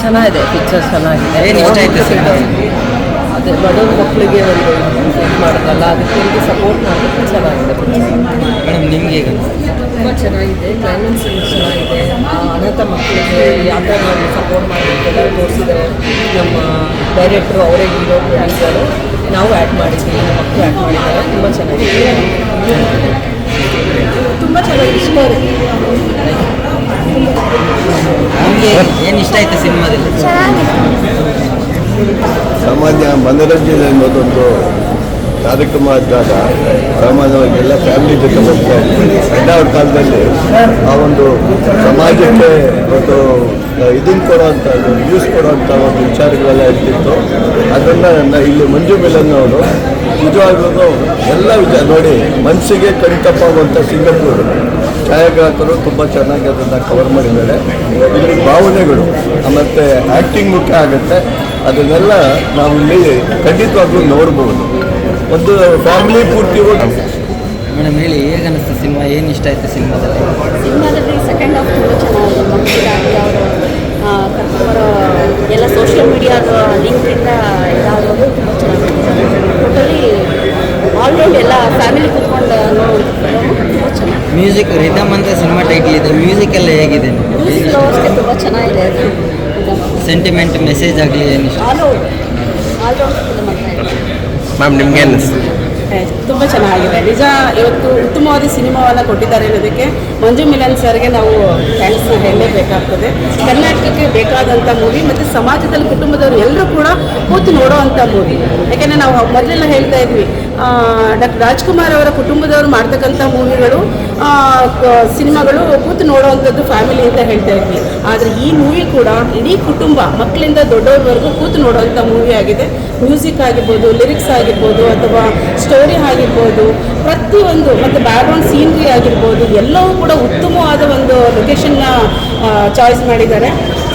ಚೆನ್ನಾಗಿದೆ ಪಿಕ್ಚರ್ ಚೆನ್ನಾಗಿದೆ? ಅದೇ ಬಡವ್ರ ಮಕ್ಕಳಿಗೆ ಒಂದು ಇದು ಮಾಡೋದಲ್ಲ ಅದಕ್ಕೆ ಸಪೋರ್ಟ್ ಮಾಡೋದಕ್ಕೆ ಚೆನ್ನಾಗಿದೆ ಮೇಡಮ್ ನಿಮಗೆ ತುಂಬ ಚೆನ್ನಾಗಿದೆ ಕ್ಲೈಮೇಟ್ಸ್ ಚೆನ್ನಾಗಿದೆ. ಅನಾಥ ಮಕ್ಕಳಿಗೆ ಯಾವ ಥರ ನಾವು ಸಪೋರ್ಟ್ ಮಾಡಿದ್ದೆಲ್ಲ ತೋರಿಸಿದ್ರೆ ನಮ್ಮ ಡೈರೆಕ್ಟ್ರು ಅವರೇ ಹೀರೋ ಪ್ರೊಡ್ಯೂಸರು ನಾವು ಆ್ಯಡ್ ಮಾಡಿದ್ದೀವಿ ನಮ್ಮ ಮಕ್ಕಳು ಆ್ಯಡ್ ಮಾಡಿದ್ದಾರೆ ತುಂಬ ಚೆನ್ನಾಗಿದೆ. ತುಂಬ ಚೆನ್ನಾಗಿ ಇಷ್ಟ ನಿಮ್ಗೆ ಏನು ಇಷ್ಟ ಆಯ್ತು ಸಿನಿಮಾದಲ್ಲಿ? ಸಾಮಾನ್ಯ ಮನೋರಂಜನೆ ಅನ್ನೋದೊಂದು ಕಾರ್ಯಕ್ರಮ ಆದಾಗ ಸಾಮಾನ್ಯವಾಗಿ ಎಲ್ಲ ಫ್ಯಾಮಿಲಿ ಜೊತೆ ಬರ್ತಾ ಇದ್ವಿ ಅವ್ರ ಕಾಲದಲ್ಲಿ ಆ ಒಂದು ಸಮಾಜಕ್ಕೆ ಒಂದು ಇದನ್ನು ಕೊಡುವಂಥ ನ್ಯೂಸ್ ಕೊಡೋವಂಥ ಒಂದು ವಿಚಾರಗಳೆಲ್ಲ ಇರ್ತಿತ್ತು. ಅದನ್ನು ಇಲ್ಲಿ ಮಂಜು ಮಿಲನ್ ಅವರು ನಿಜವಾಗ್ಲೂ ಎಲ್ಲ ವಿಚಾರ ನೋಡಿ ಮನಸ್ಸಿಗೆ ಕಣ್ತಪ್ಪಾಗುವಂಥ ಸಿಂಗಪೂರ್. ಛಾಯಾಗ್ರಾಹಕರು ತುಂಬ ಚೆನ್ನಾಗಿ ಅದನ್ನು ಕವರ್ ಮಾಡಿದ್ದಾರೆ. ಇದ್ರ ಭಾವನೆಗಳು ಮತ್ತು ಆ್ಯಕ್ಟಿಂಗ್ ಮುಖ್ಯ ಆಗುತ್ತೆ. ಅದನ್ನೆಲ್ಲ ನಾವು ಇಲ್ಲಿ ಖಂಡಿತವಾಗ್ಲೂ ನೋಡ್ಬೋದು. ಒಂದು ಫ್ಯಾಮಿಲಿ ಪೂರ್ತಿ ಹೋಗಿ. ಮೇಡಮ್ ಹೇಳಿ ಹೇಗೆ ಅನಿಸ್ತು ಸಿನಿಮಾ? ಏನು ಇಷ್ಟ ಆಯಿತು ಸಿನಿಮಾದಲ್ಲಿ? ಸಿನಿಮಾದಲ್ಲಿ ಸೆಕೆಂಡ್ ಹಾಫ್ ತುಂಬ ಚೆನ್ನಾಗಿದೆ. ಮಕ್ಕಳಾಗಿ ಅವರು ಕರ್ಕೊಂಬರೋ ಎಲ್ಲ ಸೋಷಿಯಲ್ ಮೀಡಿಯಾದ ಲಿಂಕಿಂದ ಇದಾಗೋದು ತುಂಬ ಚೆನ್ನಾಗಿದೆ ಟೋಟಲಿ ಆಲ್ರೌಂಡ್ ಎಲ್ಲ ಫ್ಯಾಮಿಲಿ ಕೂತ್ಕೊಂಡು ನೋಡುವಂಥ ಫಿಲಮು ತುಂಬ ಚೆನ್ನಾಗಿದೆ ಮ್ಯೂಸಿಕ್ ರಿದಮ್ ಅಂತ ಸಿನಿಮಾ ಟೈಟಲ್ ಇದೆ. ಮ್ಯೂಸಿಕ್ ಎಲ್ಲ ಹೇಗಿದೆ? ತುಂಬ ಚೆನ್ನಾಗಿದೆ. ಸೆಂಟಿಮೆಂಟ್ ಮೆಸೇಜ್ ಆಗಲಿ ಮ್ಯಾಮ್ ನಿಮ್ಗೆ ತುಂಬ ಚೆನ್ನಾಗಿದೆ. ನಿಜ ಇವತ್ತು ಉತ್ತಮವಾದ ಸಿನಿಮಾವನ್ನು ಕೊಟ್ಟಿದ್ದಾರೆ ಅನ್ನೋದಕ್ಕೆ ಮಂಜು ಮಿಲನ್ ಸರ್ಗೆ ನಾವು ಥ್ಯಾಂಕ್ಸ್ ಹೇಳಲೇಬೇಕಾಗ್ತದೆ ಕರ್ನಾಟಕಕ್ಕೆ ಬೇಕಾದಂಥ ಮೂವಿ ಮತ್ತು ಸಮಾಜದಲ್ಲಿ ಕುಟುಂಬದವರು ಎಲ್ಲರೂ ಕೂಡ ಕೂತು ನೋಡೋ ಅಂಥ ಮೂವಿ ಯಾಕೆಂದರೆ ನಾವು ಮೊದಲೆಲ್ಲ ಹೇಳ್ತಾ ಇದ್ವಿ. ಡಾಕ್ಟರ್ ರಾಜ್ಕುಮಾರ್ ಅವರ ಕುಟುಂಬದವರು ಮಾಡ್ತಕ್ಕಂಥ ಮೂವಿಗಳು ಸಿನಿಮಾಗಳು ಕೂತು ನೋಡುವಂಥದ್ದು ಫ್ಯಾಮಿಲಿ ಅಂತ ಹೇಳ್ತಾ ಇದ್ವಿ. ಆದರೆ ಈ ಮೂವಿ ಕೂಡ ಇಡೀ ಕುಟುಂಬ, ಮಕ್ಕಳಿಂದ ದೊಡ್ಡವ್ರವರೆಗೂ ಕೂತು ನೋಡುವಂಥ ಮೂವಿ ಆಗಿದೆ. ಮ್ಯೂಸಿಕ್ ಆಗಿರ್ಬೋದು ಲಿರಿಕ್ಸ್ ಆಗಿರ್ಬೋದು, ಅಥವಾ ಸ್ಟೋರಿ ಆಗಿರ್ಬೋದು, ಪ್ರತಿಯೊಂದು, ಮತ್ತು ಬ್ಯಾಕ್ಗ್ರೌಂಡ್ ಸೀನ್ರಿ ಆಗಿರ್ಬೋದು, ಎಲ್ಲವೂ ಕೂಡ ಉತ್ತಮವಾದ ಒಂದು ಲೊಕೇಶನ್ನ ಚಾಯ್ಸ್ ಮಾಡಿದ್ದಾರೆ.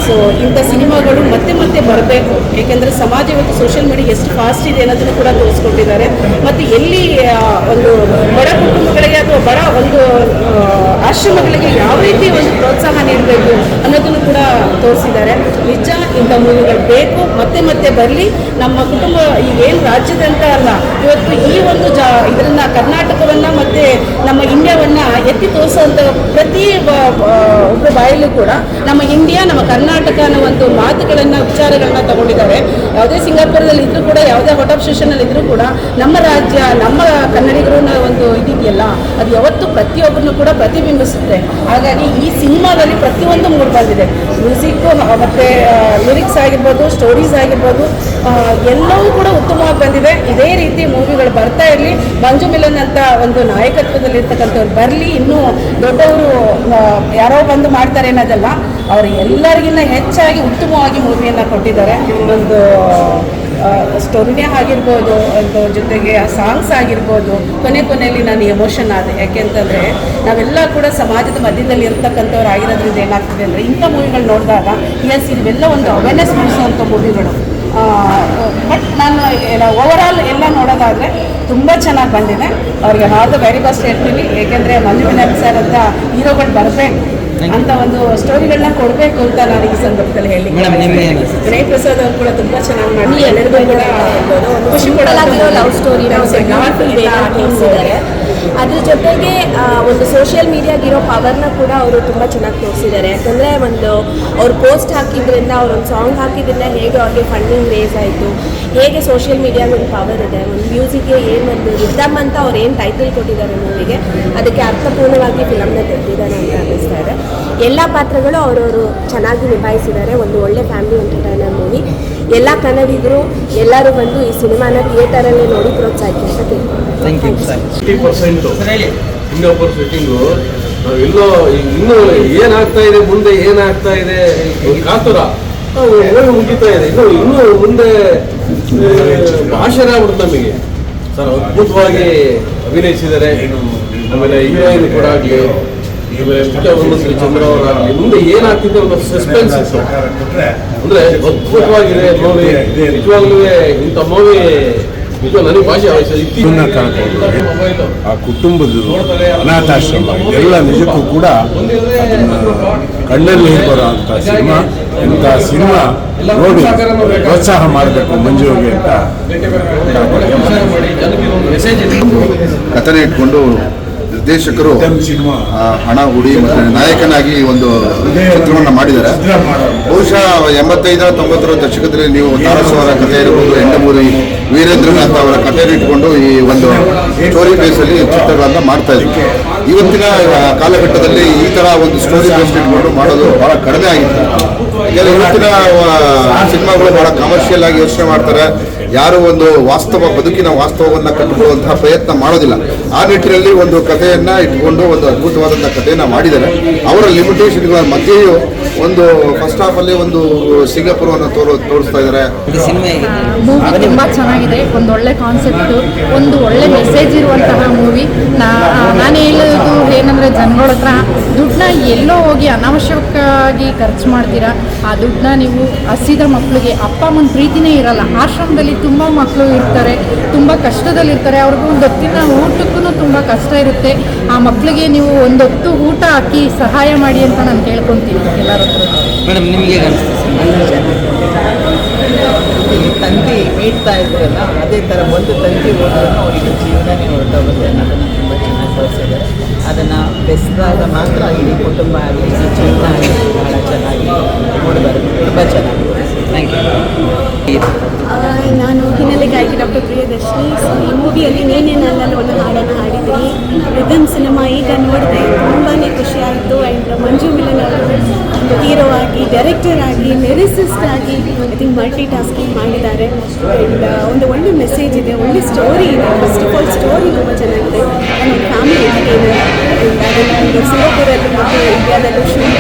ಸೊ ಇಂಥ ಸಿನಿಮಾಗಳು ಮತ್ತೆ ಮತ್ತೆ ಬರಬೇಕು. ಏಕೆಂದರೆ ಸಮಾಜ ಇವತ್ತು ಸೋಷಿಯಲ್ ಮೀಡಿಯಾ ಎಷ್ಟು ಫಾಸ್ಟ್ ಇದೆ ಅನ್ನೋದನ್ನು ಕೂಡ ತೋರಿಸ್ಕೊಟ್ಟಿದ್ದಾರೆ. ಮತ್ತು ಎಲ್ಲಿ ಒಂದು ಬಡ ಕುಟುಂಬಗಳಿಗೆ ಅಥವಾ ಬಡ ಒಂದು ಆಶ್ರಮಗಳಿಗೆ ಯಾವ ರೀತಿ ಒಂದು ಪ್ರೋತ್ಸಾಹ ನೀಡಬೇಕು ಅನ್ನೋದನ್ನು ಕೂಡ ತೋರಿಸಿದ್ದಾರೆ. ಇಂಥ ಬೇಕು. ಮತ್ತೆ ಮತ್ತೆ ಬರಲಿ. ನಮ್ಮ ಕುಟುಂಬ ಈಗೇನು ರಾಜ್ಯದಂತ ಅಲ್ಲ, ಇವತ್ತು ಈ ಒಂದು ಜ, ಇದನ್ನ ಕರ್ನಾಟಕವನ್ನ ಮತ್ತೆ ನಮ್ಮ ಇಂಡಿಯಾವನ್ನ ಎತ್ತಿ ತೋರಿಸುವಂಥ ಪ್ರತಿ ಒಬ್ಬರ ಬಾಯಲ್ಲೂ ಕೂಡ ನಮ್ಮ ಇಂಡಿಯಾ, ನಮ್ಮ ಕರ್ನಾಟಕ ಅನ್ನೋ ಒಂದು ಮಾತುಗಳನ್ನ, ವಿಚಾರಗಳನ್ನ ತಗೊಂಡಿದ್ದಾರೆ. ಯಾವುದೇ ಸಿಂಗಾಪುರದಲ್ಲಿ ಇದ್ರೂ ಕೂಡ, ಯಾವುದೇ ಹೊಟ್ ಆಫ್ ಸ್ಟೇಷನಲ್ಲಿ ಇದ್ರೂ ಕೂಡ, ನಮ್ಮ ರಾಜ್ಯ, ನಮ್ಮ ಕನ್ನಡಿಗರು ಒಂದು ಇದಿದೆಯಲ್ಲ ಅದು ಯಾವತ್ತು ಪ್ರತಿಯೊಬ್ಬರನ್ನು ಕೂಡ ಪ್ರತಿಬಿಂಬಿಸುತ್ತೆ. ಹಾಗಾಗಿ ಈ ಸಿನಿಮಾದಲ್ಲಿ ಪ್ರತಿಯೊಂದು ಮೂಡ್ ಬಂದಿದೆ. ಮ್ಯೂಸಿಕ್ ಮತ್ತೆ ಲಿರಿಕ್ಸ್ ಆಗಿರ್ಬೋದು ಸ್ಟೋರೀಸ್ ಆಗಿರ್ಬೋದು ಎಲ್ಲವೂ ಕೂಡ ಉತ್ತಮವಾಗಿ ಬಂದಿದೆ. ಇದೇ ರೀತಿ ಮೂವಿಗಳು ಬರ್ತಾ ಇರಲಿ. ಮಂಜು ಮಿಲನ್ ಅಂತ ಒಂದು ನಾಯಕತ್ವದಲ್ಲಿ ಇರ್ತಕ್ಕಂಥವ್ರು ಬರಲಿ. ಇನ್ನೂ ದೊಡ್ಡವರು ಯಾರೋ ಬಂದು ಮಾಡ್ತಾರೆ ಅನ್ನೋದಲ್ಲ, ಅವರು ಎಲ್ಲರಿಗಿನ್ನ ಹೆಚ್ಚಾಗಿ ಉತ್ತಮವಾಗಿ ಮೂವಿಯನ್ನು ಕೊಟ್ಟಿದ್ದಾರೆ. ಒಂದು ಸ್ಟೋರಿನೇ ಆಗಿರ್ಬೋದು, ಒಂದು ಜೊತೆಗೆ ಆ ಸಾಂಗ್ಸ್ ಆಗಿರ್ಬೋದು, ಕೊನೆ ಕೊನೆಯಲ್ಲಿ ನಾನು ಎಮೋಷನ್ ಆದೆ. ಯಾಕೆಂತಂದರೆ ನಾವೆಲ್ಲ ಕೂಡ ಸಮಾಜದ ಮಧ್ಯದಲ್ಲಿ ಇರ್ತಕ್ಕಂಥವ್ರು ಆಗಿರೋದ್ರಿಂದ ಏನಾಗ್ತದೆ ಅಂದರೆ, ಇಂಥ ಮೂವಿಗಳು ನೋಡಿದಾಗ ಎಸ್ ಇವೆಲ್ಲ ಒಂದು ಅವೇರ್ನೆಸ್ ಮೂಡಿಸುವಂಥ ಮೂವಿಗಳು. ಬಟ್ ನಾನು ಓವರಾಲ್ ಎಲ್ಲ ನೋಡೋದಾದರೆ, ತುಂಬ ಚೆನ್ನಾಗಿ ಬಂದಿದೆ. ಅವ್ರಿಗೆ ಆಲ್ ದ ವೆರಿ ಬೆಸ್ಟ್ ಹೇಳ್ತೀನಿ. ಏಕೆಂದರೆ ಮಂಜು ವಿನಾಯಕ್ ಸರ್ ಅಂತ ಹೀರೋಗಳು ಬರಬೇಕು. ಅಂತ ಒಂದು ಸ್ಟೋರಿಗಳನ್ನ ಕೊಡಬೇಕು ಅಂತ ನಾನು ಈ ಸಂದರ್ಭದಲ್ಲಿ ಹೇಳಿ ವಿನಯ್ ಪ್ರಸಾದ್ ಅವರು ಕೂಡ ತುಂಬಾ ಚೆನ್ನಾಗಿ ಮಾಡಿ ಎಲ್ಲರಿಗೂ ಕೂಡ ಖುಷಿ ಲವ್ ಸ್ಟೋರಿ ತೋರಿಸಿದ್ದಾರೆ. ಅದ್ರ ಜೊತೆಗೆ ಆ, ಒಂದು ಸೋಷಿಯಲ್ ಮೀಡಿಯಾಗಿರೋ ಪವರ್ನ ಕೂಡ ಅವರು ತುಂಬ ಚೆನ್ನಾಗಿ ತೋರಿಸಿದ್ದಾರೆ. ಯಾಕಂದರೆ ಒಂದು ಅವ್ರು ಪೋಸ್ಟ್ ಹಾಕಿದ್ರಿಂದ ಅವ್ರು ಒಂದು ಸಾಂಗ್ ಹಾಕಿದ್ರಿಂದ ಹೇಗೆ ಅವ್ರಿಗೆ ಫಂಡಿಂಗ್ ರೇಸ್ ಆಯಿತು ಹೇಗೆ ಸೋಷಿಯಲ್ ಮೀಡಿಯಾದ ಒಂದು ಪವರ್ ಇದೆ ಒಂದು ಮ್ಯೂಸಿಕ್ಗೆ ಏನು ಒಂದು ರಿದಮ್ ಅಂತ ಅವ್ರು ಏನು ಟೈಟಲ್ ಕೊಟ್ಟಿದ್ದಾರೆ ಮೂವಿಗೆ ಅದಕ್ಕೆ ಅರ್ಥಪೂರ್ಣವಾಗಿ ಫಿಲಮ್ನ ತೆಗೆದಿದ್ದಾರೆ ಅಂತ ಅನ್ನಿಸ್ತಾ ಇದೆ. ಎಲ್ಲ ಪಾತ್ರಗಳು ಅವರವರು ಚೆನ್ನಾಗಿ ನಿಭಾಯಿಸಿದ್ದಾರೆ. ಒಂದು ಒಳ್ಳೆ ಫ್ಯಾಮಿಲಿ ಎಂಟರ್ಟೈನರ್ ಮೂವಿ. ಎಲ್ಲ ಕನ್ನಡಿಗರು ಎಲ್ಲರೂ ಬಂದು ಈ ಸಿನಿಮಾನ ಥಿಯೇಟರಲ್ಲೇ ನೋಡಿ ಪ್ರೋತ್ಸಾಹಿಸಿ ಅಂತ ಥ್ಯಾಂಕ್ ಯು ಕೇಳ್ತೀನಿ ಎಲ್ಲೋ ಇನ್ನೂ ಏನಾಗ್ತಾ ಇದೆ ಮುಂದೆ ಏನಾಗ್ತಾ ಇದೆ ಕಾತುರ. ಮುಗಿತಾ ಇದೆ. ಇನ್ನು ಇನ್ನು ಮುಂದೆ ಆಶ್ಚರ್ಯ ಆಗ್ಬಿಡುತ್ತೆ ನಮಗೆ. ಸರ್ ಅದ್ಭುತವಾಗಿ ಅಭಿನಯಿಸಿದ್ದಾರೆ. ಆಮೇಲೆ ಹೀರೋಯಿನ್ ಕೂಡ ಆಗಲಿ. ಚಂದ್ರ ಅವರ ಮುಂದೆ ಏನಾಗ್ತಿದೆ ಒಂದು ಸಸ್ಪೆನ್ಸ್ ಇತ್ತು. ಅಂದ್ರೆ ಅದ್ಭುತವಾಗಿದೆ ಮೂವಿ ನಿಜವಾಗ್ಲೂ ಇಂಥ ಮೂವಿ ನಿಜ ನನಗೆ ಭಾಷೆ ಅವಶ್ಯ ಇದನ್ನ ಆ ಕುಟುಂಬದ ಅನಾಥಾಶ್ರಮ ಎಲ್ಲ ನಿಜಕ್ಕೂ ಕೂಡ ಕಣ್ಣಲ್ಲಿ ಬರೋ ಅಂತ ಸಿನಿಮಾ. ಇಂಥ ಸಿನಿಮಾ ನೋಡಿ ಪ್ರೋತ್ಸಾಹ ಮಾಡಬೇಕು ಮಂಜುವಿಗೆ ಅಂತ. ಮೆಸೇಜ್ ಕಥನೆ ಇಟ್ಕೊಂಡು ನಿರ್ದೇಶಕರು ಹಣ ಹೂಡಿ ಮತ್ತು ನಾಯಕನಾಗಿ ಒಂದು ಚಿತ್ರವನ್ನು ಮಾಡಿದ್ದಾರೆ. ಬಹುಶಃ ಎಂಬತ್ತೈದ ತೊಂಬತ್ತರ ದಶಕದಲ್ಲಿ ನೀವು ಅವರ ಕಥೆ ಇರ್ಬೋದು ಎಂಡಮೂರಿ ವೀರೇಂದ್ರನಾಥ್ ಅವರ ಕಥೆಯನ್ನು ಇಟ್ಕೊಂಡು ಈ ಒಂದು ಸ್ಟೋರಿ ಬೇಸಲ್ಲಿ ಚಿತ್ರಗಳನ್ನು ಮಾಡ್ತಾ ಇದ್ದೀವಿ ಇವತ್ತಿನ ಕಾಲಘಟ್ಟದಲ್ಲಿ ಈ ತರ ಒಂದು ಸ್ಟೋರಿ ಬೇಸ್ ಇಟ್ಕೊಂಡು ಮಾಡೋದು ಬಹಳ ಕಡಿಮೆ ಆಗಿತ್ತು. ಇವತ್ತಿನ ಸಿನಿಮಾಗಳು ಬಹಳ ಕಮರ್ಷಿಯಲ್ ಆಗಿ ಯೋಚನೆ ಮಾಡ್ತಾರೆ. ಯಾರು ಒಂದು ವಾಸ್ತವ ಬದುಕಿನ ವಾಸ್ತವವನ್ನು ಕಟ್ಟಿಕೊಳ್ಳುವಂತಹ ಪ್ರಯತ್ನ ಮಾಡೋದಿಲ್ಲ. ಆ ನಿಟ್ಟಿನಲ್ಲಿ ಒಂದು ಕಥೆಯನ್ನು ಇಟ್ಕೊಂಡು ಒಂದು ಅದ್ಭುತವಾದಂಥ ಕಥೆಯನ್ನು ಮಾಡಿದ್ದಾರೆ. ಅವರ ಲಿಮಿಟೇಷನ್ಗಳ ಮಧ್ಯೆಯೂ ಒಂದು ಫಸ್ಟ್ ಹಾಫ್ ಅಲ್ಲಿ ಒಂದು ಸಿಂಗಾಪುರವನ್ನು ತೋರು ತೋರಿಸ್ತಾ ಇದ್ದಾರೆ. ಇದು ಸಿನಿಮಾ ಹೇಗಿದೆ? ಮೂವಿ ತುಂಬ ಚೆನ್ನಾಗಿದೆ. ಒಂದು ಒಳ್ಳೆ ಕಾನ್ಸೆಪ್ಟ್ ಒಂದು ಒಳ್ಳೆ ಮೆಸೇಜ್ ಇರುವಂತಹ ಮೂವಿ ನಾ ನಾನು ಹೇಳೋದು ಏನಂದ್ರೆ ಜನಗಳ ಹತ್ರ ದುಡ್ಡನ್ನ ಎಲ್ಲೋ ಹೋಗಿ ಅನಾವಶ್ಯಕವಾಗಿ ಖರ್ಚು ಮಾಡ್ತೀರಾ? ಆ ದುಡ್ಡನ್ನ ನೀವು ಹಸಿದ ಮಕ್ಕಳಿಗೆ ಅಪ್ಪ ಅಮ್ಮನ ಪ್ರೀತಿನೇ ಇರಲ್ಲ. ಆಶ್ರಮದಲ್ಲಿ ತುಂಬ ಮಕ್ಕಳು ಇರ್ತಾರೆ ತುಂಬ ಕಷ್ಟದಲ್ಲಿರ್ತಾರೆ ಅವ್ರಿಗೂ ಒಂದು ಹೊತ್ತಿನ ಊಟಕ್ಕೂ ತುಂಬ ಕಷ್ಟ ಇರುತ್ತೆ. ಆ ಮಕ್ಕಳಿಗೆ ನೀವು ಒಂದೊತ್ತು ಊಟ ಹಾಕಿ ಸಹಾಯ ಮಾಡಿ ಅಂತ ನಾನು ಕೇಳ್ಕೊತೀನಿ ಎಲ್ಲರ ಹತ್ರ. ಮೇಡಮ್ ನಿಮಗೆ ತಂತಿ ಮೀಟ್ತಾ ಇದ್ರಲ್ಲ ಅದೇ ಥರ ಒಂದು ತಂತಿ ಹೋದ್ರೂ ಅವರಿಗೆ ಜೀವನನೇ ಹೊರಟೋಗುತ್ತೆ ಅನ್ನೋದನ್ನು ತುಂಬ ಚೆನ್ನಾಗಿ ತೋರಿಸಿದ್ದಾರೆ ಅದನ್ನು ಬೆಳೆಸಿದಾಗ ಮಾತ್ರ ಇಡೀ ಕುಟುಂಬ ಆಗಲಿ ಜೀವನ ಆಗಲಿ ಭಾಳ ಚೆನ್ನಾಗಿ ಮೂಡಿಬರುತ್ತೆ ತುಂಬ ಚೆನ್ನಾಗಿದೆ ಥ್ಯಾಂಕ್ ಯು ಆ, ನಾನು ಹಿನ್ನೆಲೆ ಗಾಯಕಿ ಡಾಕ್ಟರ್ ಪ್ರಿಯದರ್ಶಿನಿ ಸೊ ಈ ಮೂವಿಯಲ್ಲಿ ನೀನೇ ನನ್ನಲ್ಲಿ ಒಂದು ಹಾಡನ್ನು ಹಾಡಿದ್ದೀನಿ ರಿದಮ್ ಸಿನಿಮಾ ಈಗ ನೋಡಿದೆ ತುಂಬಾ ಖುಷಿ ಆಯಿತು ಆ್ಯಂಡ್ ಮಂಜು ಮಿಲನ್ ಅವರು ಹೀರೋ ಆಗಿ ಡೈರೆಕ್ಟರ್ ಆಗಿ ಲಿರಿಸಿಸ್ಟ್ ಆಗಿ ಐ ಥಿಂಕ್ ಮಲ್ಟಿ ಟಾಸ್ಕಿಂಗ್ ಮಾಡಿದ್ದಾರೆ ಆ್ಯಂಡ್ ಒಂದು ಒಳ್ಳೆ ಮೆಸೇಜ್ ಇದೆ, ಒಳ್ಳೆ ಸ್ಟೋರಿ ಇದೆ. ಫಸ್ಟ್ ಆಫ್ ಆಲ್ ಸ್ಟೋರಿ ತುಂಬ ಚೆನ್ನಾಗಿದೆ. ಫ್ಯಾಮಿಲಿ ಎಂಟರ್ಟೈನರ್ ಆ್ಯಂಡ್ ಅದನ್ನು ಸಿಂಗಾಪುರಲ್ಲಿ ಮತ್ತು ಇಂಡಿಯಾದಲ್ಲೂ ಶೂಟ್